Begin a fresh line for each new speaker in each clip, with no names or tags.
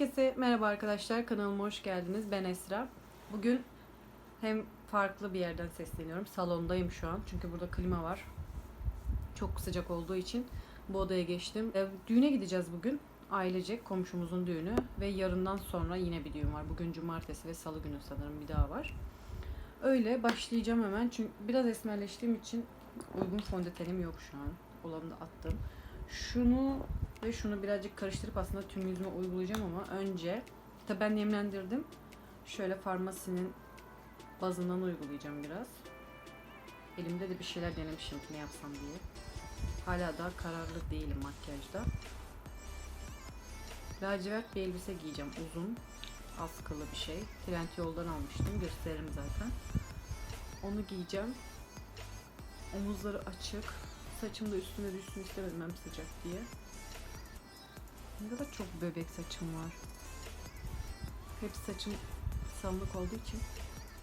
Herkese merhaba arkadaşlar. Kanalıma hoş geldiniz. Ben Esra. Bugün hem farklı bir yerden sesleniyorum. Salondayım şu an. Çünkü burada klima var. Çok sıcak olduğu için bu odaya geçtim. E, düğüne gideceğiz bugün. Ailecek komşumuzun düğünü ve yarından sonra yine bir düğün var. Bugün cumartesi ve salı günü sanırım bir daha var. Öyle başlayacağım hemen. Çünkü biraz esmerleştiğim için uygun fondötenim yok şu an. Olanı da attım. Şunu ve şunu birazcık karıştırıp aslında tüm yüzüme uygulayacağım ama önce tabi ben nemlendirdim. Şöyle farmasinin bazından uygulayacağım biraz. Elimde de bir şeyler denemişim ne yapsam diye. Hala daha kararlı değilim makyajda. Lacivert bir elbise giyeceğim uzun. Askılı bir şey. Trendyol'dan almıştım. Gösteririm zaten. Onu giyeceğim. Omuzları açık. Saçım da üstüme düşsün istemedim hem sıcak diye. Ne kadar çok bebek saçım var. Hep saçım samlık olduğu için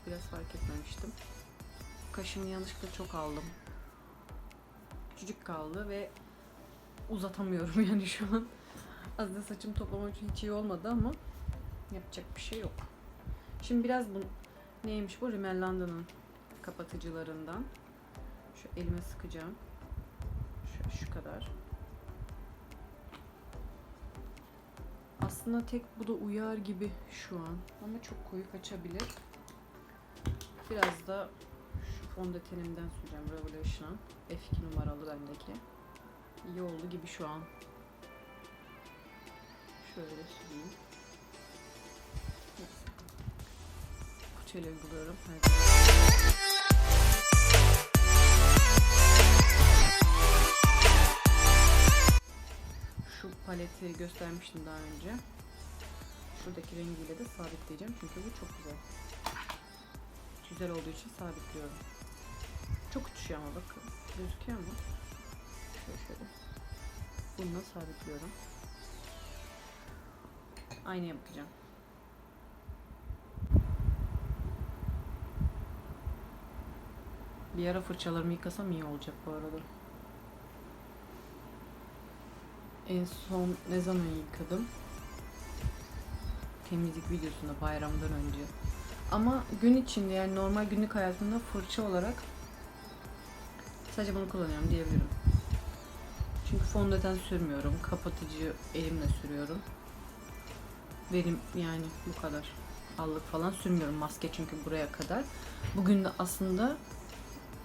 biraz fark etmemiştim. Kaşımı yanlışlıkla çok aldım. Küçücük kaldı ve uzatamıyorum yani şu an. Aslında saçım toplamak için hiç iyi olmadı ama yapacak bir şey yok. Şimdi biraz bu neymiş bu? Rimmel London'ın kapatıcılarından. Şu elime sıkacağım. Şu, kadar. Aslında tek bu da uyar gibi şu an. Ama çok koyu kaçabilir. Biraz da şu fondötenimden süreceğim Revolution'a. F2 numaralı bendeki. İyi oldu gibi şu an. Şöyle süreyim. Fırçayla uyguluyorum. Hadi. Şu paleti göstermiştim daha önce. Şuradaki rengiyle de sabitleyeceğim çünkü bu çok güzel. Güzel olduğu için sabitliyorum. Çok uçuyor ama bakın. Gözüküyor mu? Şöyle şöyle. Bununla sabitliyorum. Aynaya bakacağım. Bir ara fırçalarımı yıkasam iyi olacak bu arada. En son ne zaman yıkadım? Temizlik videosunda bayramdan önce. Ama gün içinde yani normal günlük hayatımda fırça olarak sadece bunu kullanıyorum diyebilirim. Çünkü fondöten sürmüyorum. Kapatıcı elimle sürüyorum. Benim yani bu kadar. Allık falan sürmüyorum. Maske çünkü buraya kadar. Bugün de aslında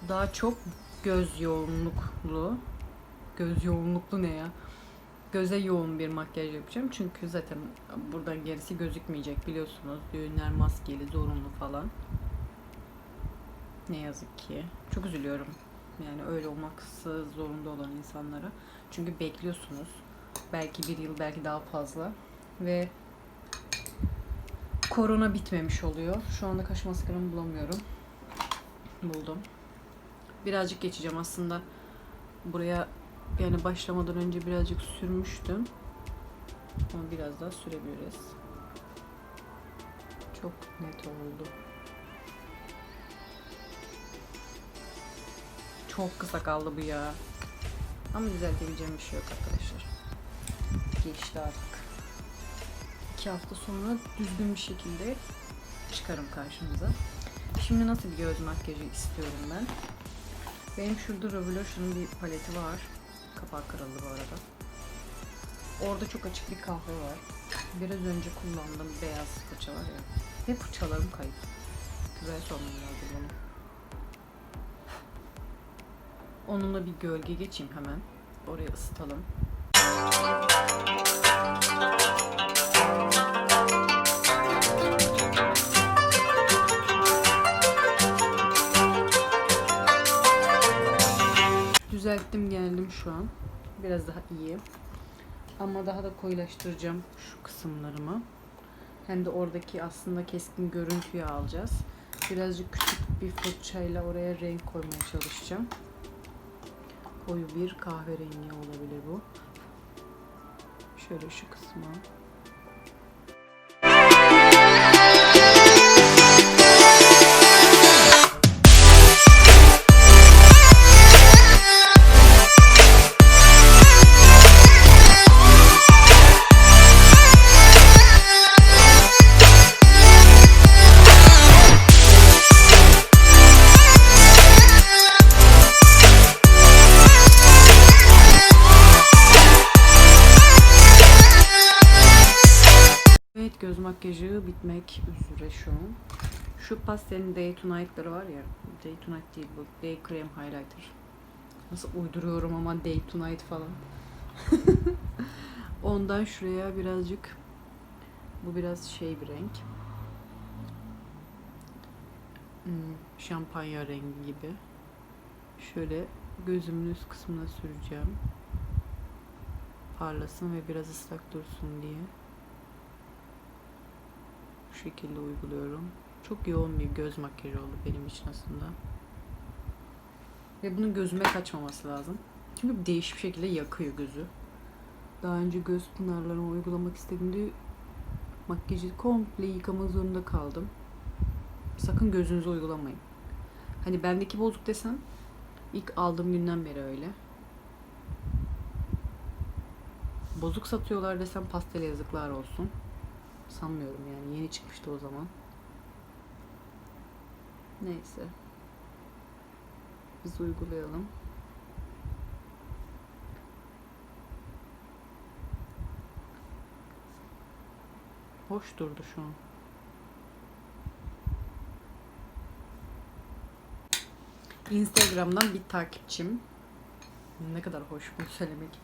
daha çok göz yoğunluklu göz yoğunluklu ne ya? Göze yoğun bir makyaj yapacağım. Çünkü zaten buradan gerisi gözükmeyecek biliyorsunuz. Düğünler maskeli, zorunlu falan. Ne yazık ki. Çok üzülüyorum. Yani öyle olması zorunda olan insanlara. Çünkü bekliyorsunuz. Belki bir yıl, belki daha fazla. Ve korona bitmemiş oluyor. Şu anda kaş maskaramı bulamıyorum. Buldum. Birazcık geçeceğim aslında. Buraya yani başlamadan önce birazcık sürmüştüm. Ama biraz daha sürebiliriz. Çok net oldu. Çok kısa kaldı bu ya. Ama düzeltebileceğim bir şey yok arkadaşlar. Geçti artık. İki hafta sonra düzgün bir şekilde çıkarım karşınıza. Şimdi nasıl bir göz makyajı istiyorum ben? Benim şurada Revolution'un bir paleti var. Kapağı kırıldı bu arada. Orada çok açık bir kahve var. Biraz önce kullandığım beyaz fırça var ya. Ve fırçalarım kayıp. Güzel sormam lazım onu. Onunla bir gölge geçeyim hemen. Oraya ısıtalım. Düzelttim geldim şu an. Biraz daha iyi. Ama daha da koyulaştıracağım şu kısımlarımı. Hem de oradaki aslında keskin görüntüyü alacağız. Birazcık küçük bir fırçayla oraya renk koymaya çalışacağım. Koyu bir kahverengi olabilir bu. Şöyle şu kısma. Bitmek üzere şu an. Şu pastelin Day Tonight'ları var ya. Day Tonight değil bu. Day Cream Highlighter. Nasıl uyduruyorum ama Day Tonight falan. Ondan şuraya birazcık bu biraz şey bir renk. Hmm, şampanya rengi gibi. Şöyle gözümün üst kısmına süreceğim. Parlasın ve biraz ıslak dursun diye. Şekilde uyguluyorum. Çok yoğun bir göz makyajı oldu benim için aslında. Ve bunun gözüme kaçmaması lazım. Çünkü değişik bir şekilde yakıyor gözü. Daha önce göz pınarlarımı uygulamak istediğimde makyajı komple yıkamak zorunda kaldım. Sakın gözünüze uygulamayın. Hani bendeki bozuk desem ilk aldığım günden beri öyle. Bozuk satıyorlar desem pastel yazıklar olsun. Sanmıyorum yani yeni çıkmıştı o zaman. Neyse. Biz uygulayalım. Hoş durdu şu an. Instagram'dan bir takipçim. Ne kadar hoş bunu söylemek.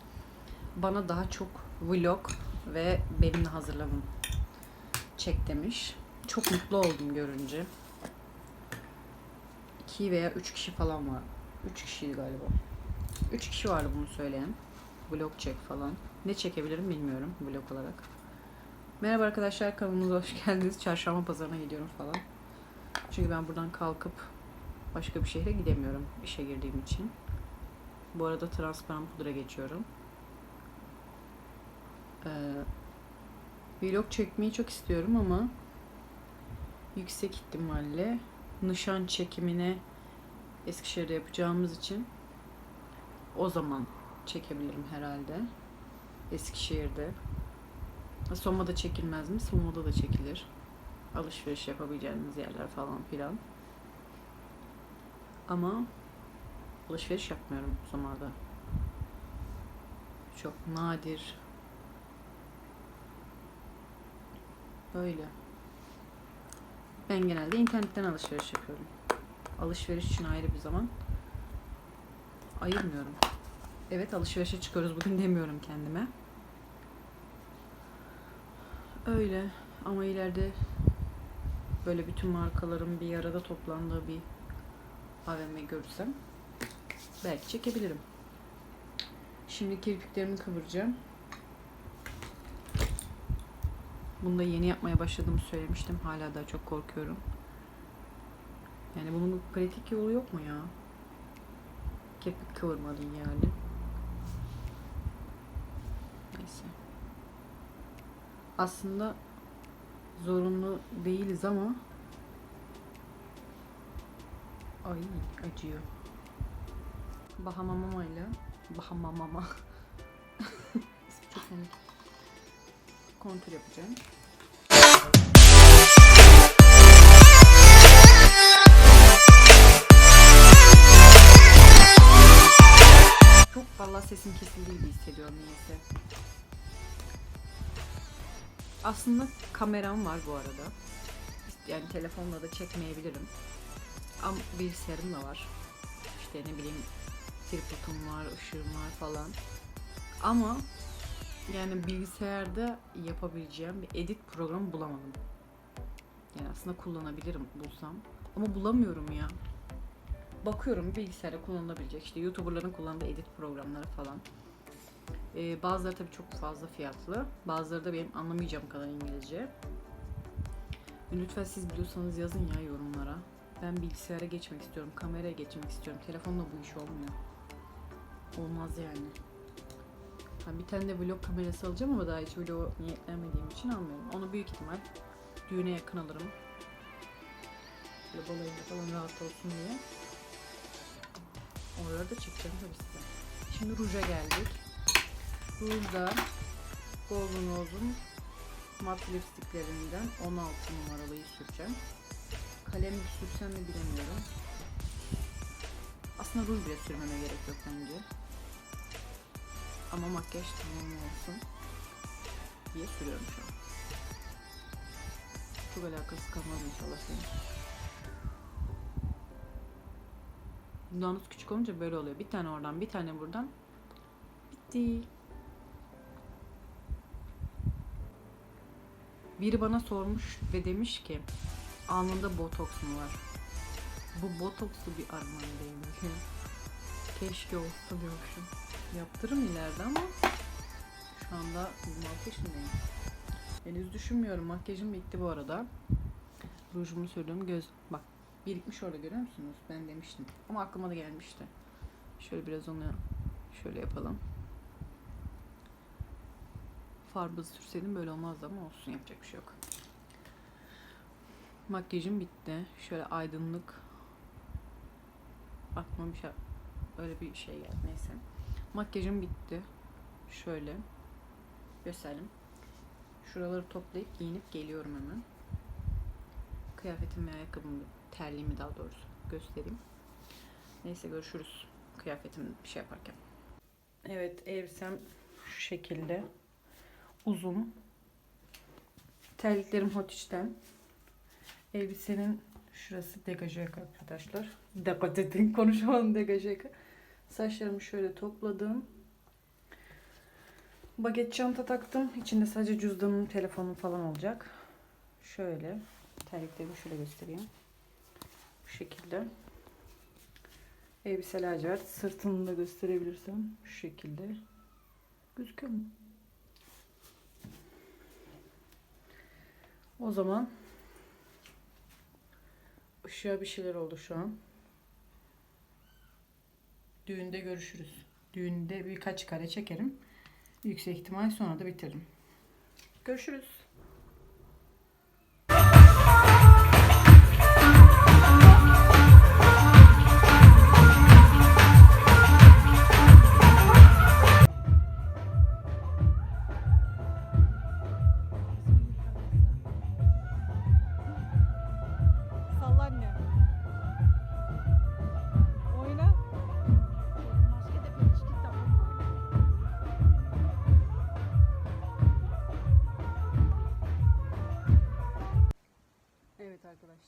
Bana daha çok vlog ve benimle hazırlanın çek demiş. Çok mutlu oldum görünce. 2 veya 3 kişi falan var. 3 kişiydi galiba. 3 kişi vardı bunu söyleyen. Vlog çek falan. Ne çekebilirim bilmiyorum vlog olarak. Merhaba arkadaşlar kanalımıza hoş geldiniz. Çarşamba pazarına gidiyorum falan. Çünkü ben buradan kalkıp başka bir şehre gidemiyorum işe girdiğim için. Bu arada transparan pudra geçiyorum. Ee, vlog çekmeyi çok istiyorum ama yüksek ihtimalle nişan çekimine Eskişehir'de yapacağımız için o zaman çekebilirim herhalde. Eskişehir'de. Soma'da çekilmez mi? Soma'da da çekilir. Alışveriş yapabileceğiniz yerler falan filan. Ama alışveriş yapmıyorum Soma'da. Çok nadir. Böyle. Ben genelde internetten alışveriş yapıyorum. Alışveriş için ayrı bir zaman ayırmıyorum. Evet alışverişe çıkıyoruz bugün demiyorum kendime. Öyle ama ileride böyle bütün markaların bir arada toplandığı bir AVM görürsem belki çekebilirim. Şimdi kirpiklerimi kıvıracağım. Bunu da yeni yapmaya başladığımı söylemiştim. Hala daha çok korkuyorum. Yani bunun pratik yolu yok mu ya? Kirpik kıvırmadın yani. Neyse. Aslında zorunlu değiliz ama ay acıyor. Bahamamama ile Bahamamama çok komik. Kontür yapacağım. Çok vallahi sesim kesildi gibi hissediyorum neyse. Aslında kameram var bu arada. Yani telefonla da çekmeyebilirim. Ama bilgisayarım da var. İşte ne bileyim tripodum var, ışığım var falan. Ama yani bilgisayarda yapabileceğim bir edit programı bulamadım. Yani aslında kullanabilirim bulsam. Ama bulamıyorum ya. Bakıyorum bilgisayarda kullanılabilecek işte YouTuber'ların kullandığı edit programları falan. Ee, bazıları tabii çok fazla fiyatlı. Bazıları da benim anlamayacağım kadar İngilizce. Lütfen siz biliyorsanız yazın ya yorumlara. Ben bilgisayara geçmek istiyorum, kameraya geçmek istiyorum. Telefonla bu iş olmuyor. Olmaz yani. Ha, bir tane de vlog kamerası alacağım ama daha hiç vlog niyetlenmediğim için almıyorum. Onu büyük ihtimal düğüne yakın alırım. Böyle balayında falan rahat olsun diye. Oraları da çekeceğim tabii size. Şimdi ruja geldik. Rujda Golden Rose'un mat lipstiklerinden 16 numaralıyı süreceğim. Kalem sürsem mi bilemiyorum. Aslında ruj bile sürmeme gerek yok bence. Ama makyaj tamam olsun diye sürüyorum şu an. Çok alakası kalmaz inşallah senin. Dudağınız küçük olunca böyle oluyor. Bir tane oradan, bir tane buradan. Bitti. Biri bana sormuş ve demiş ki alnında botoks mu var? Bu botokslu bir armağan değil mi? Keşke olsa diyormuşum. Yaptırım ileride ama şu anda 26 yaşındayım. Henüz düşünmüyorum. Makyajım bitti bu arada. Rujumu sürdüm. Göz bak birikmiş orada görüyor musunuz? Ben demiştim. Ama aklıma da gelmişti. Şöyle biraz onu şöyle yapalım. Farbı sürseydim böyle olmazdı ama olsun yapacak bir şey yok. Makyajım bitti. Şöyle aydınlık. Aklıma bir şey öyle bir şey geldi neyse. Makyajım bitti. Şöyle gösterelim. Şuraları toplayıp giyinip geliyorum hemen. Kıyafetim ve ayakkabımı, terliğimi daha doğrusu göstereyim. Neyse görüşürüz. Kıyafetim bir şey yaparken. Evet elbisem şu şekilde. Uzun. Terliklerim hot içten. Elbisenin şurası degaje yaka arkadaşlar. Dega dedim konuşamadım degaje yaka. Saçlarımı şöyle topladım. Baget çanta taktım. İçinde sadece cüzdanım, telefonum falan olacak. Şöyle. Terliklerimi şöyle göstereyim. Bu şekilde. Elbise lacivert. Sırtını da gösterebilirsem. Şu şekilde. Gözüküyor mu? O zaman ışığa bir şeyler oldu şu an. Düğünde görüşürüz. Düğünde birkaç kare çekerim. Yüksek ihtimal sonra da bitiririm. Görüşürüz.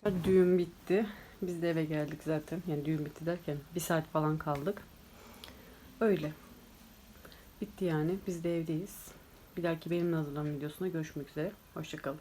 Düğün bitti. Biz de eve geldik zaten. Yani düğün bitti derken bir saat falan kaldık. Öyle. Bitti yani. Biz de evdeyiz. Bir dahaki benimle hazırlanan videosunda görüşmek üzere. Hoşçakalın.